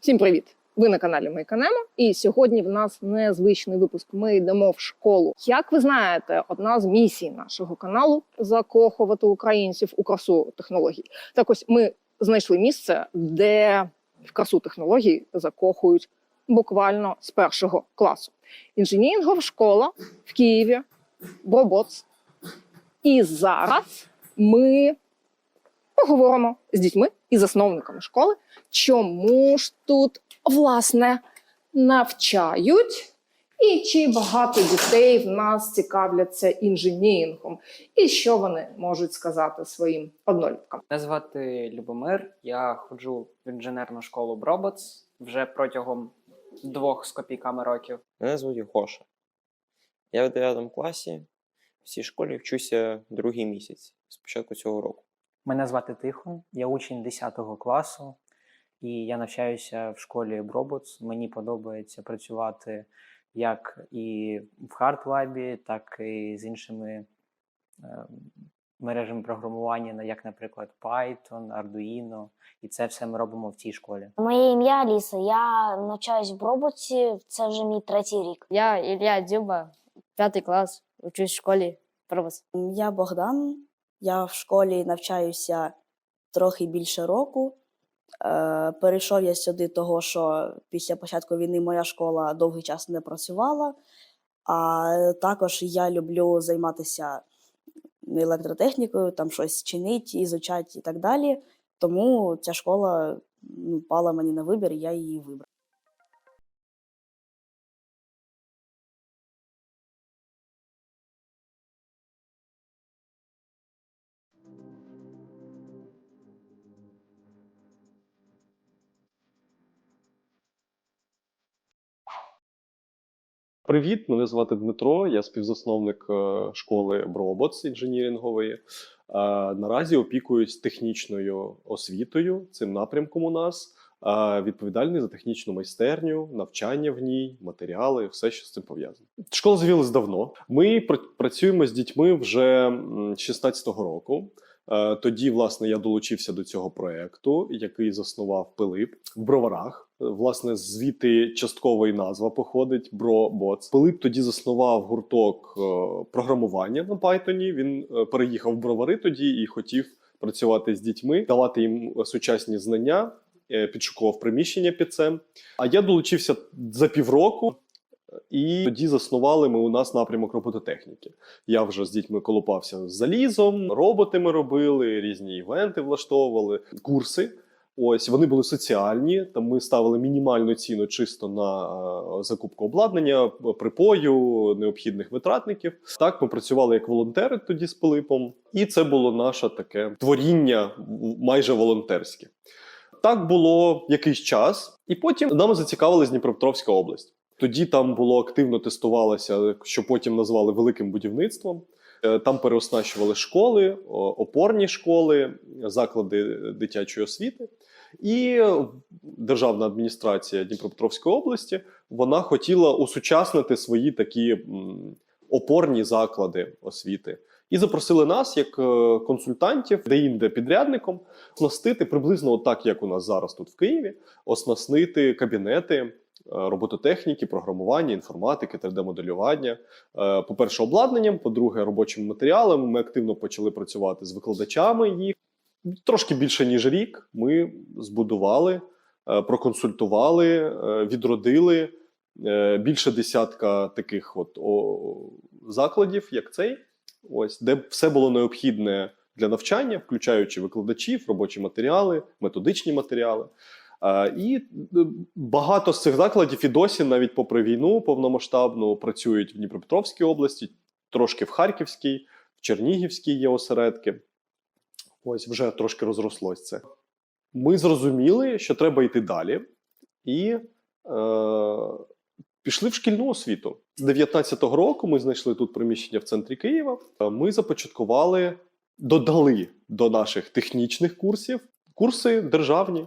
Всім привіт! Ви на каналі Майканемо, і сьогодні в нас незвичний випуск. Ми йдемо в школу. Як ви знаєте, одна з місій нашого каналу закохувати українців у красу технологій. Так ось ми знайшли місце, де в красу технологій закохують буквально з першого класу. Інженірингова школа в Києві, Броботс. І зараз ми поговоримо з дітьми і засновниками школи, чому ж тут власне навчають, і чи багато дітей в нас цікавляться інженірингом, і що вони можуть сказати своїм одноліткам. Мене звати Любомир. Я ходжу в інженерну школу Броботс вже протягом двох з копійками років. Мене звуть Гоша. Я в 9 класі в цій школі вчуся другий місяць з початку цього року. Мене звати Тихон, я учень 10 класу, і я навчаюся в школі Броботс. Мені подобається працювати як і в хард-лабі, так і з іншими е, мережами програмування, як, наприклад, Python, Arduino. І це все ми робимо в цій школі. Моє ім'я Аліса. Я навчаюсь в роботі. Це вже мій третій рік. Я Ілля Дзюба, п'ятий клас, учусь в школі. Я Богдан. Я в школі навчаюся трохи більше року. Е, перейшов я сюди, того що після початку війни моя школа довгий час не працювала. А також я люблю займатися електротехнікою, там щось чинити, ізучати і так далі. Тому ця школа ну, пала мені на вибір, я її вибрав. Привіт, мене звати Дмитро. Я співзасновник е, школи Броботс інженірингової. Е, Наразі опікуюсь технічною освітою, цим напрямком у нас. Е, Відповідальний за технічну майстерню, навчання в ній, матеріали, все, що з цим пов'язано. Школа з'явилась давно. Ми пр- працюємо з дітьми вже м, 16-го року. Тоді, власне, я долучився до цього проекту, який заснував Пилип в броварах. Власне, звідти частково і назва походить Бробоц. Пилип тоді заснував гурток е, програмування на Python. Він е, переїхав в бровари тоді і хотів працювати з дітьми, давати їм сучасні знання. е, Підшукував приміщення під це. А я долучився за півроку. І тоді заснували ми у нас напрямок робототехніки. Я вже з дітьми колупався з залізом, роботи ми робили, різні івенти влаштовували, курси. Ось вони були соціальні. Там ми ставили мінімальну ціну чисто на е, закупку обладнання, припою, необхідних витратників. Так, ми працювали як волонтери тоді з Пилипом, і це було наше таке творіння майже волонтерське. Так було якийсь час, і потім нами зацікавилась Дніпропетровська область. Тоді там було активно тестувалося, що потім назвали великим будівництвом. Е, Там переоснащували школи, опорні школи, заклади дитячої освіти. І державна адміністрація Дніпропетровської області вона хотіла усучаснити свої такі опорні заклади освіти. І запросили нас як е, консультантів, де-інде підрядником, оснастити приблизно так, як у нас зараз тут в Києві, оснастити кабінети робототехніки, програмування, інформатики, 3D-моделювання. Е, По-перше, обладнанням, по-друге, робочими матеріалами. Ми активно почали працювати з викладачами їх. Трошки більше ніж рік ми збудували, е, проконсультували, е, відродили е, більше десятка таких от закладів, як цей, ось де все було необхідне для навчання, включаючи викладачів, робочі матеріали, методичні матеріали. І е, багато з цих закладів і досі, навіть попри війну повномасштабну, працюють в Дніпропетровській області, трошки в Харківській, в Чернігівській є осередки. Ось вже трошки розрослось це. Ми зрозуміли, що треба йти далі, і е, пішли в шкільну освіту. З 19-го року ми знайшли тут приміщення в центрі Києва. Ми започаткували, додали до наших технічних курсів курси державні,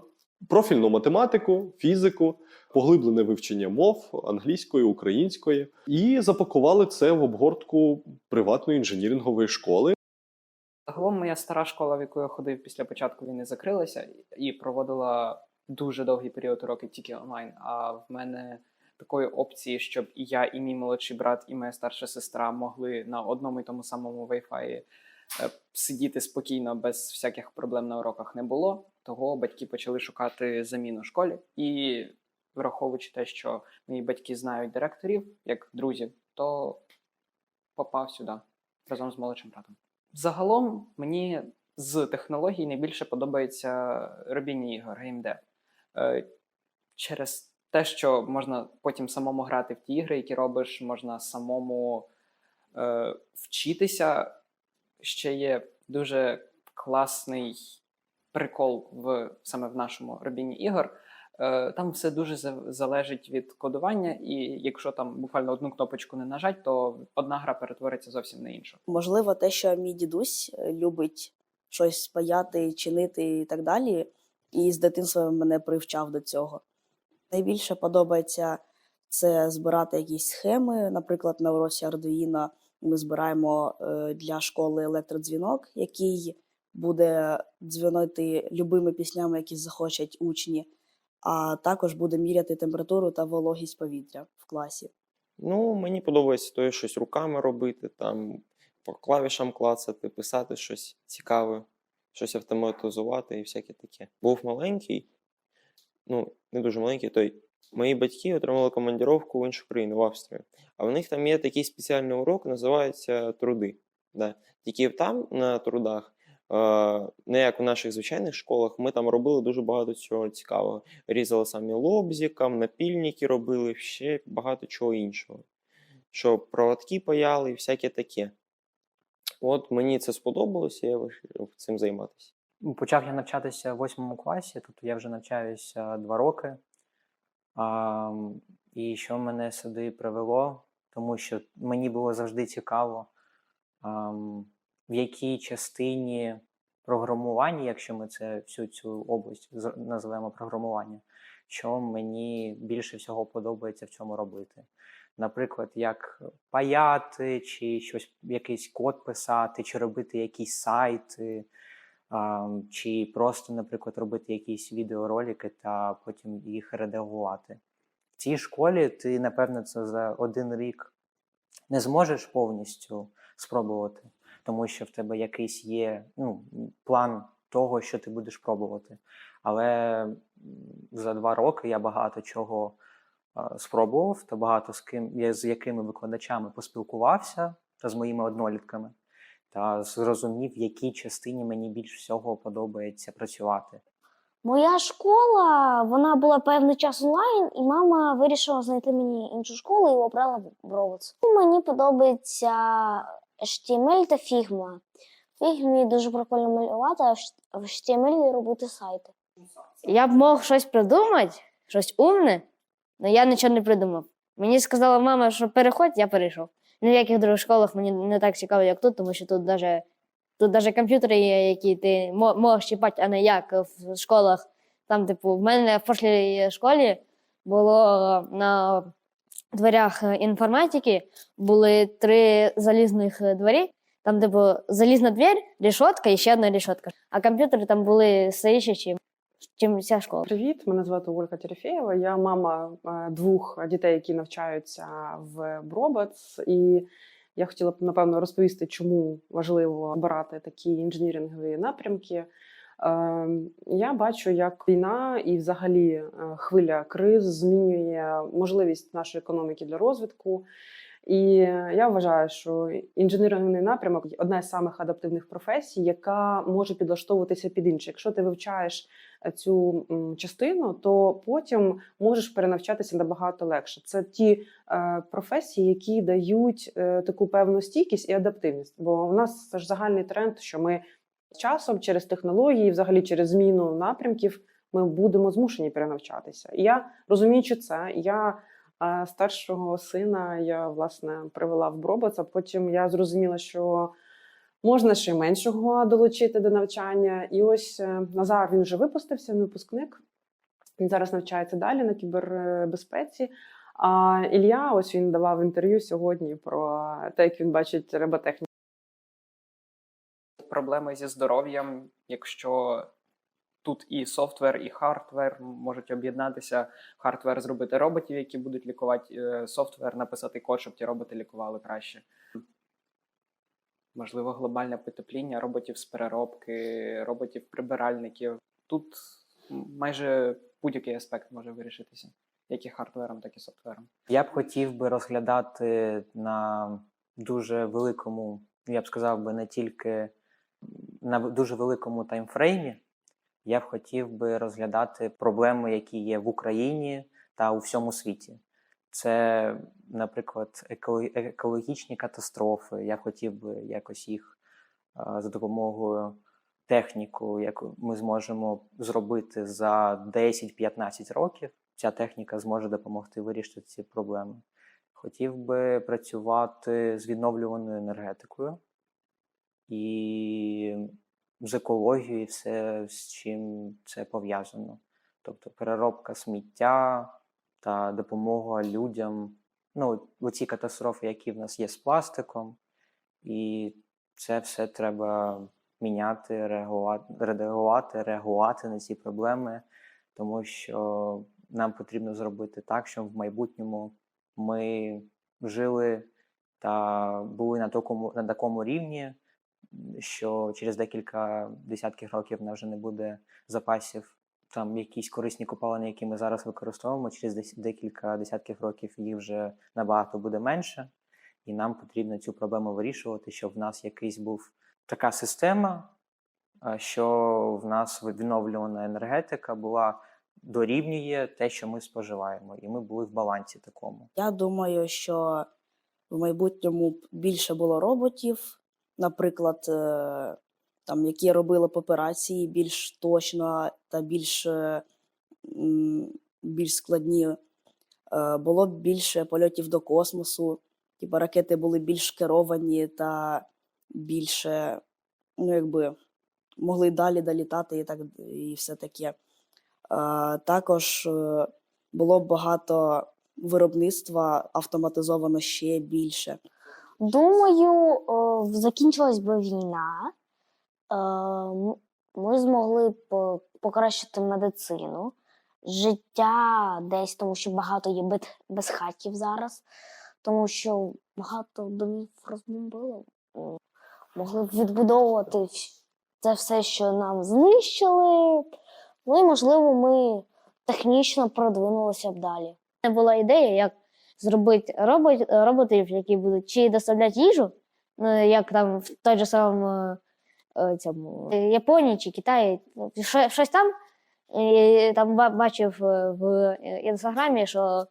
профільну математику, фізику, поглиблене вивчення мов англійської, української, і запакували це в обгортку приватної інженірингової школи. Загалом моя стара школа, в яку я ходив після початку війни, закрилася і проводила дуже довгий період уроків тільки онлайн. А в мене такої опції, щоб і я, і мій молодший брат, і моя старша сестра могли на одному і тому самому Wi-Fi сидіти спокійно без всяких проблем на уроках не було. Того батьки почали шукати заміну школі. І враховуючи те, що мої батьки знають директорів як друзів, то попав сюди разом з молодшим братом. Загалом мені з технологій найбільше подобається робіння ігор, геймдев. Е, Через те, що можна потім самому грати в ті ігри, які робиш, можна самому е, вчитися. Ще є дуже класний прикол в саме в нашому робінні ігор. Е, Там все дуже залежить від кодування, і якщо там буквально одну кнопочку не нажать, то одна гра перетвориться зовсім на іншу. Можливо, те, що мій дідусь е, любить щось паяти, чинити і так далі, і з дитинства мене привчав до цього. Найбільше подобається це збирати якісь схеми. Наприклад, на уроці Arduino ми збираємо е, для школи електродзвінок, який буде дзвонити любими піснями, які захочуть учні, а також буде міряти температуру та вологість повітря в класі. Ну, мені подобається то щось руками робити, там по клавішам клацати, писати щось цікаве, щось автоматизувати і всяке таке. Був маленький, ну, не дуже маленький, той. Мої батьки отримали командіровку в іншу країну, в Австрію. А в них там є такий спеціальний урок, називається труди. Да. Тільки там на трудах, не як у наших звичайних школах, ми там робили дуже багато цього цікавого. Різали самі лобзиком, напільники робили, ще багато чого іншого. Що проводки паяли і всяке таке. От мені це сподобалося, я вирішив цим займатися. Почав я навчатися в восьмому класі, тобто я вже навчаюся два роки. І що мене сюди привело, тому що мені було завжди цікаво, в якій частині програмування, якщо ми це всю цю область називаємо програмування, що мені більше всього подобається в цьому робити. Наприклад, як паяти, чи щось, якийсь код писати, чи робити якісь сайти, чи просто, наприклад, робити якісь відеоролики та потім їх редагувати. В цій школі ти, напевно, це за один рік не зможеш повністю спробувати, тому що в тебе якийсь є ну, план того, що ти будеш пробувати. Але за два роки я багато чого спробував, та багато з ким я з якими викладачами поспілкувався та з моїми однолітками та зрозумів, в якій частині мені більш всього подобається працювати. Моя школа вона була певний час онлайн, і мама вирішила знайти мені іншу школу і обрала Бровоц. Мені подобається HTML та Figma. В Figma дуже прикольно малювати, а в в HTML робити сайти. Я б мог щось придумати, щось умне, але я нічого не придумав. Мені сказала мама, що переходь, я перейшов. Ні в других школах мені не так цікаво, як тут, тому що тут даже, тут даже комп'ютери є, які ти можеш чіпати, а не як в школах. Там, типу, в мене в прошлій школі було на дверях інформатики були три залізних двері. Там, типу, залізна двір, рішотка і ще одна рішотка. А комп'ютери там були старіші, чим, вся школа. Привіт, мене звати Ольга Терефєєва. Я мама е, двох дітей, які навчаються в Бробац. І я хотіла б напевно розповісти, чому важливо обирати такі інженірингові напрямки. Е, Я бачу, як війна і взагалі е, хвиля криз змінює можливість нашої економіки для розвитку. І я вважаю, що інженерний напрямок одна з самих адаптивних професій, яка може підлаштовуватися під інше. Якщо ти вивчаєш е, цю частину, то потім можеш перенавчатися набагато легше. Це ті е, професії, які дають е, таку певну стійкість і адаптивність. Бо у нас це ж загальний тренд, що ми часом через технології, взагалі через зміну напрямків, ми будемо змушені перенавчатися. І я розуміючи це, я старшого сина я власне привела в Бробац, а потім я зрозуміла, що можна ще меншого долучити до навчання. І ось е, Назар він вже випустився, випускник. Він зараз навчається далі на кібербезпеці. А Ілля, ось він давав інтерв'ю сьогодні про те, як він бачить роботехніку. Проблеми зі здоров'ям, якщо тут і софтвер, і хардвер можуть об'єднатися. Хардвер зробити роботів, які будуть лікувати, е, софтвер написати код, щоб ті роботи лікували краще. Можливо, глобальне потепління роботів з переробки, роботів-прибиральників. Тут майже будь-який аспект може вирішитися, як і хардвером, так і софтвером. Я б хотів би розглядати на дуже великому, я б сказав би, не тільки на дуже великому таймфреймі. Я б хотів би розглядати проблеми, які є в Україні та у всьому світі. Це, наприклад, екологічні катастрофи. Я хотів би якось їх за допомогою техніку, яку ми зможемо зробити за 10-15 років. Ця техніка зможе допомогти вирішити ці проблеми. Хотів би працювати з відновлюваною енергетикою і з екологією, і все, з чим це пов'язано. Тобто переробка сміття та допомога людям. Ну, оці катастрофи, які в нас є з пластиком, і це все треба міняти, реагувати, редагувати, реагувати на ці проблеми, тому що нам потрібно зробити так, щоб в майбутньому ми жили та були на такому, на такому рівні, що через декілька десятків років в нас вже не буде запасів там якісь корисні копалини, які ми зараз використовуємо, через декілька десятків років їх вже набагато буде менше, і нам потрібно цю проблему вирішувати, щоб в нас якийсь був така система, що в нас відновлювана енергетика була дорівнює те, що ми споживаємо, і ми були в балансі такому. Я думаю, що в майбутньому більше було роботів, наприклад, е, там, які робили б операції більш точно та більш, е, більш складні. Е, Було б більше польотів до космосу, типу ракети були більш керовані та більше, ну, якби, могли далі долітати і так і все таке. Також було багато виробництва автоматизовано ще більше. Думаю, о, закінчилась би війна. Е, Ми змогли б е, покращити медицину, життя десь, тому що багато є бед- безхатів зараз, тому що багато домів розбомбили. Могли б відбудовувати це все, що нам знищили. Ну і, можливо, ми технічно продвинулися б далі. Мене була ідея, як зробити робот, роботів, які будуть чи доставляти їжу, ну, як там в той же самому е, цьому, е, Японії чи Китаї, щось там. І там бачив е, в інстаграмі, що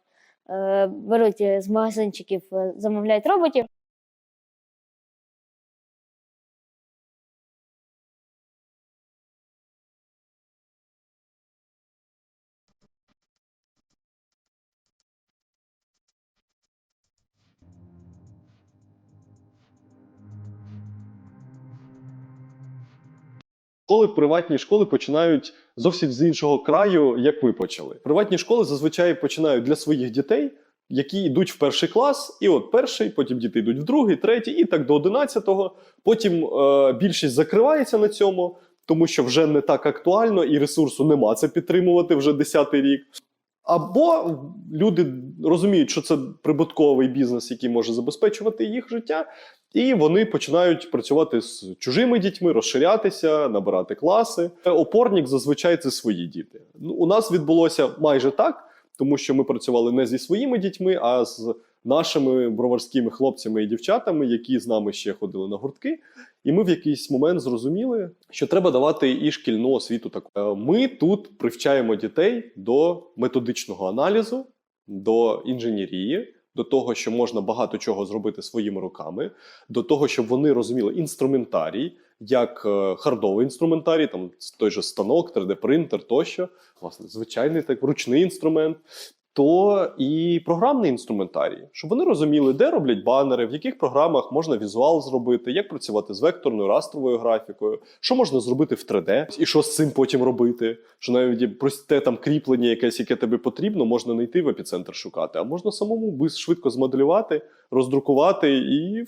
е, беруть е, з магазинчиків, е, замовляють роботів. Школи, приватні школи починають зовсім з іншого краю, як ви почали. Приватні школи зазвичай починають для своїх дітей, які йдуть в перший клас, і от перший, потім діти йдуть в другий, третій, і так до одинадцятого. Потім е, більшість закривається на цьому, тому що вже не так актуально і ресурсу нема це підтримувати вже десятий рік. Або люди розуміють, що це прибутковий бізнес, який може забезпечувати їх життя, і вони починають працювати з чужими дітьми, розширятися, набирати класи. Опорник зазвичай це свої діти. Ну, у нас відбулося майже так, тому що ми працювали не зі своїми дітьми, а з нашими броварськими хлопцями і дівчатами, які з нами ще ходили на гуртки. І ми в якийсь момент зрозуміли, що треба давати і шкільну освіту. таку. Е, Ми тут привчаємо дітей до методичного аналізу, до інженерії, до того, що можна багато чого зробити своїми руками, до того, щоб вони розуміли інструментарій, як е, хардовий інструментарій, там той же станок, 3D-принтер тощо, власне, звичайний так, ручний інструмент. То і програмний інструментарій, щоб вони розуміли, де роблять банери, в яких програмах можна візуал зробити, як працювати з векторною растровою графікою, що можна зробити в 3D, і що з цим потім робити. Що навіть просте там кріплення, якесь, яке тобі потрібно, можна не йти в епіцентр шукати, а можна самому швидко змоделювати, роздрукувати і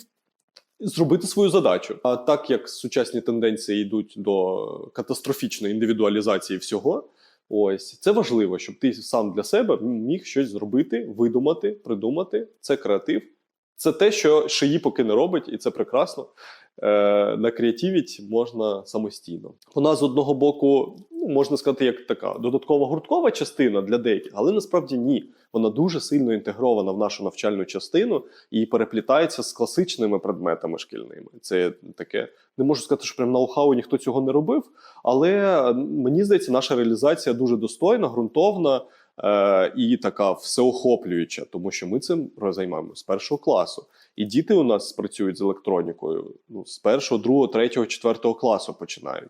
зробити свою задачу. А так як сучасні тенденції йдуть до катастрофічної індивідуалізації всього, ось це важливо, щоб ти сам для себе міг щось зробити, видумати, придумати. Це креатив. Це те, що шиї поки не робить, і це прекрасно. Е, на креативіть можна самостійно. Вона з одного боку, ну можна сказати, як така додаткова гурткова частина для деяких, але насправді ні. Вона дуже сильно інтегрована в нашу навчальну частину і переплітається з класичними предметами шкільними. Це таке, не можу сказати, що прям ноу-хау ніхто цього не робив, але мені здається, наша реалізація дуже достойна, ґрунтовна е, і така всеохоплююча, тому що ми цим займаємося з першого класу. І діти у нас працюють з електронікою ну, з першого, другого, третього, четвертого класу починають.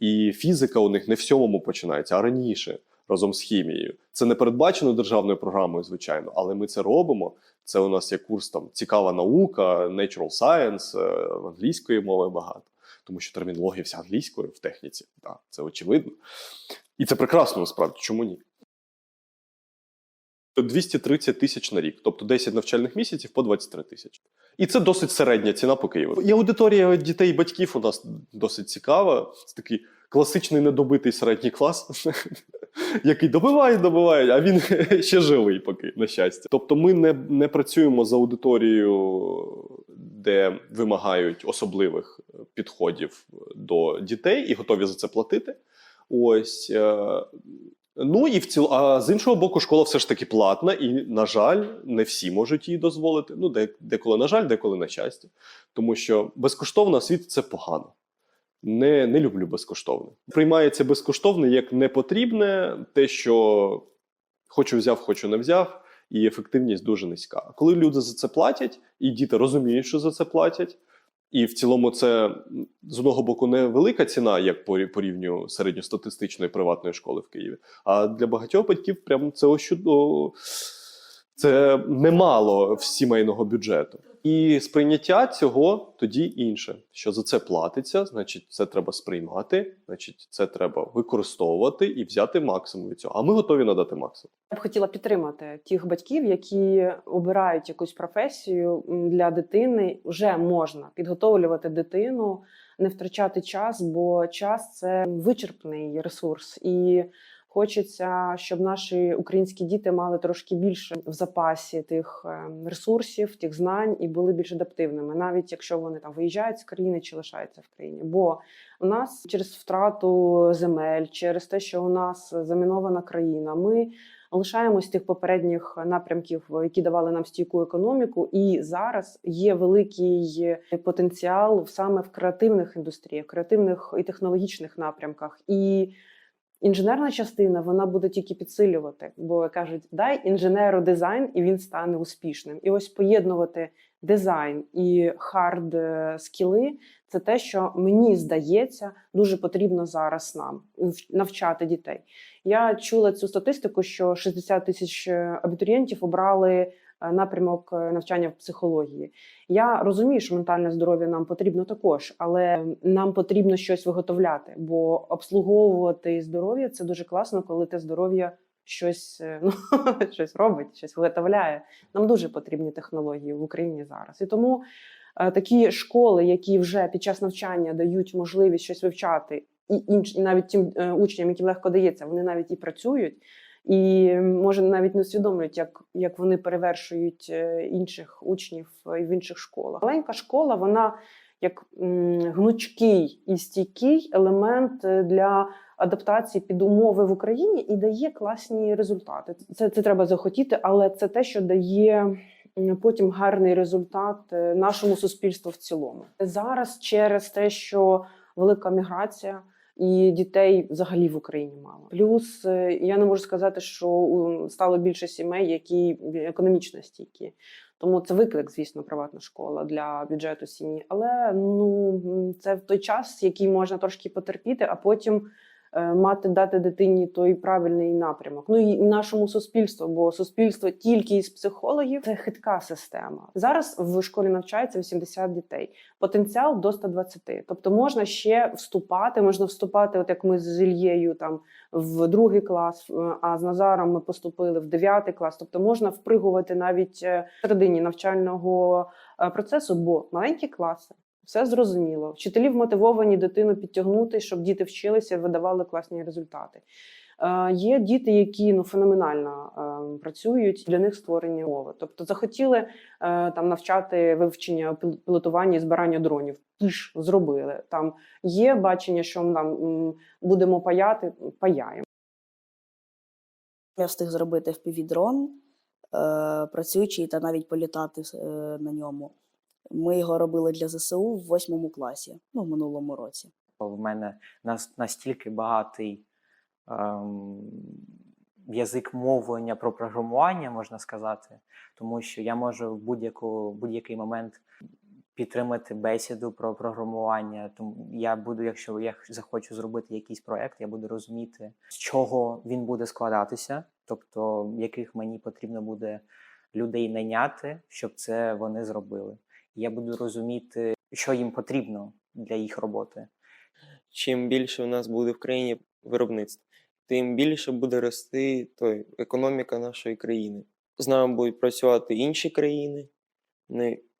І фізика у них не в сьомому починається, а раніше разом з хімією. Це не передбачено державною програмою, звичайно, але ми це робимо. Це у нас є курс там цікава наука, natural science, е, англійської мови багато, тому що термінологія вся англійською в техніці. Так, це очевидно. І це прекрасно насправді. Чому ні? 230 тисяч на рік, тобто 10 навчальних місяців по 23 тисячі. І це досить середня ціна по Києву. І аудиторія дітей і батьків у нас досить цікава. Це такий класичний недобитий середній клас, який добиває, добиває, а він ще живий поки, на щастя. Тобто ми не, не працюємо з аудиторією, де вимагають особливих підходів до дітей і готові за це платити. Ось. Ну і в ціл... а з іншого боку, школа все ж таки платна, і, на жаль, не всі можуть її дозволити. Ну, деколи, на жаль, деколи на щастя. Тому що безкоштовна освіта це погано. Не, не люблю безкоштовне. Приймається безкоштовне як непотрібне, те, що хочу взяв, хочу не взяв, і ефективність дуже низька. Коли люди за це платять, і діти розуміють, що за це платять, і в цілому це з одного боку не велика ціна, як по, середньостатистичної приватної школи в Києві. А для багатьох батьків прям це ощу... це немало сімейного бюджету. І сприйняття цього тоді інше. Що за це платиться, значить, це треба сприймати, значить, це треба використовувати і взяти максимум від цього. А ми готові надати максимум. Я б хотіла підтримати тих батьків, які обирають якусь професію для дитини. Вже можна підготовлювати дитину, не втрачати час, бо час це вичерпний ресурс, і хочеться, щоб наші українські діти мали трошки більше в запасі тих е, ресурсів, тих знань і були більш адаптивними, навіть якщо вони там виїжджають з країни чи лишаються в країні. Бо у нас через втрату земель, через те, що у нас замінована країна, ми лишаємось тих попередніх напрямків, які давали нам стійку економіку, і зараз є великий потенціал саме в креативних індустріях, креативних і технологічних напрямках. І інженерна частина вона буде тільки підсилювати, бо кажуть, дай інженеру дизайн, і він стане успішним. І ось поєднувати дизайн і хард е, скіли це те, що мені здається дуже потрібно зараз нам вч- навчати дітей. Я чула цю статистику, що 60 тисяч е, абітурієнтів обрали напрямок е, навчання в психології. Я розумію, що ментальне здоров'я нам потрібно також, але нам потрібно щось виготовляти, бо обслуговувати здоров'я це дуже класно, коли те здоров'я щось, е, ну, щось робить, щось виготовляє. Нам дуже потрібні технології в Україні зараз. І тому е, такі школи, які вже під час навчання дають можливість щось вивчати, і інш, навіть тим е, учням, яким легко дається, вони навіть і працюють. І може навіть не усвідомлюють, як, як вони перевершують е, інших учнів е, в інших школах. Маленька школа, вона як гнучкий і стійкий елемент е, для адаптації під умови в Україні і дає класні результати. Це, це треба захотіти, але це те, що дає потім гарний результат нашому суспільству в цілому. Зараз через те, що велика міграція. І дітей взагалі в Україні мало. Плюс е, я не можу сказати, що стало більше сімей, які економічно стійкі. Тому це виклик, звісно, приватна школа для бюджету сім'ї. Але ну це в той час, який можна трошки потерпіти, а потім е, мати дати дитині той правильний напрямок. Ну і нашому суспільству, бо суспільство тільки із психологів це хитка система. Зараз в школі навчається 80 дітей, потенціал до 120. Тобто можна ще вступати, можна вступати, от як ми з Ільєю там в другий клас, е, а з Назаром ми поступили в дев'ятий клас. Тобто можна впригувати навіть е, в середині навчального е, процесу, бо маленькі класи. Все зрозуміло. Вчителі вмотивовані дитину підтягнути, щоб діти вчилися, видавали класні результати. Е, Є діти, які ну феноменально е, працюють для них створені умови. Тобто захотіли е, там навчати вивчення пілотування і збирання дронів. Тиш зробили. Там є бачення, що ми там м, будемо паяти, паяємо. Я встиг зробити FPV-дрон, е, працюючий та навіть політати е, на ньому. Ми його робили для ЗСУ в восьмому класі, ну, в минулому році. В мене настільки багатий ем, язик мовлення про програмування, можна сказати, тому що я можу в будь-яку, будь-який момент підтримати бесіду про програмування. Тому я буду, якщо я захочу зробити якийсь проект, я буду розуміти, з чого він буде складатися, тобто яких мені потрібно буде людей найняти, щоб це вони зробили. Я буду розуміти, що їм потрібно для їх роботи. Чим більше у нас буде в країні виробництв, тим більше буде рости той, економіка нашої країни. З нами будуть працювати інші країни.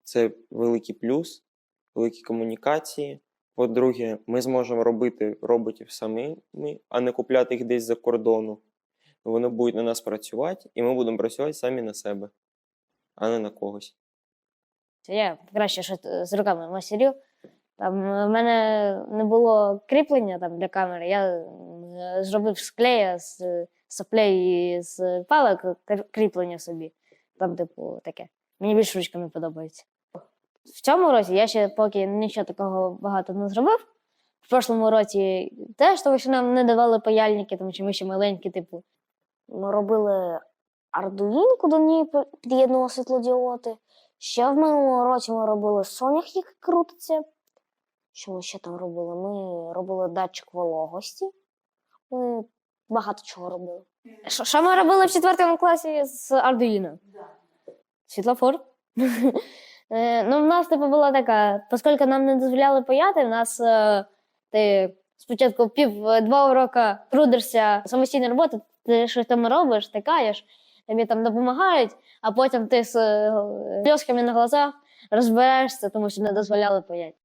Це великий плюс, великі комунікації. По-друге, ми зможемо робити роботів самими, а не купляти їх десь за кордону. Вони будуть на нас працювати, і ми будемо працювати самі на себе, а не на когось. Я краще що з руками мастерю. Там е, в мене не було кріплення там для камери. Я е, зробив з клея, з соплей і з палок кріплення собі. Там, типу, таке. Мені більш ручками подобається. В цьому році я ще поки нічого такого багато не зробив. В прошлому році теж, тому що нам не давали паяльники, тому що ми ще маленькі, типу. Ми робили Ардуїн, куди ній під'єднували світлодіоди. Ще в минулому році ми робили сонях, який крутиться. Що ми ще там робили? Ми робили датчик вологості. Ми багато чого робили. Що, що ми робили в четвертому класі з Arduino? Світлофор. Е, ну, в нас типу була така, оскільки нам не дозволяли паяти, в нас е, ти спочатку пів е, два уроки трудишся самостійна робота, ти щось там робиш, ти каєш, тобі там допомагають, а потім ти з е, сльозками на глазах розбираєшся, тому що не дозволяли паяти.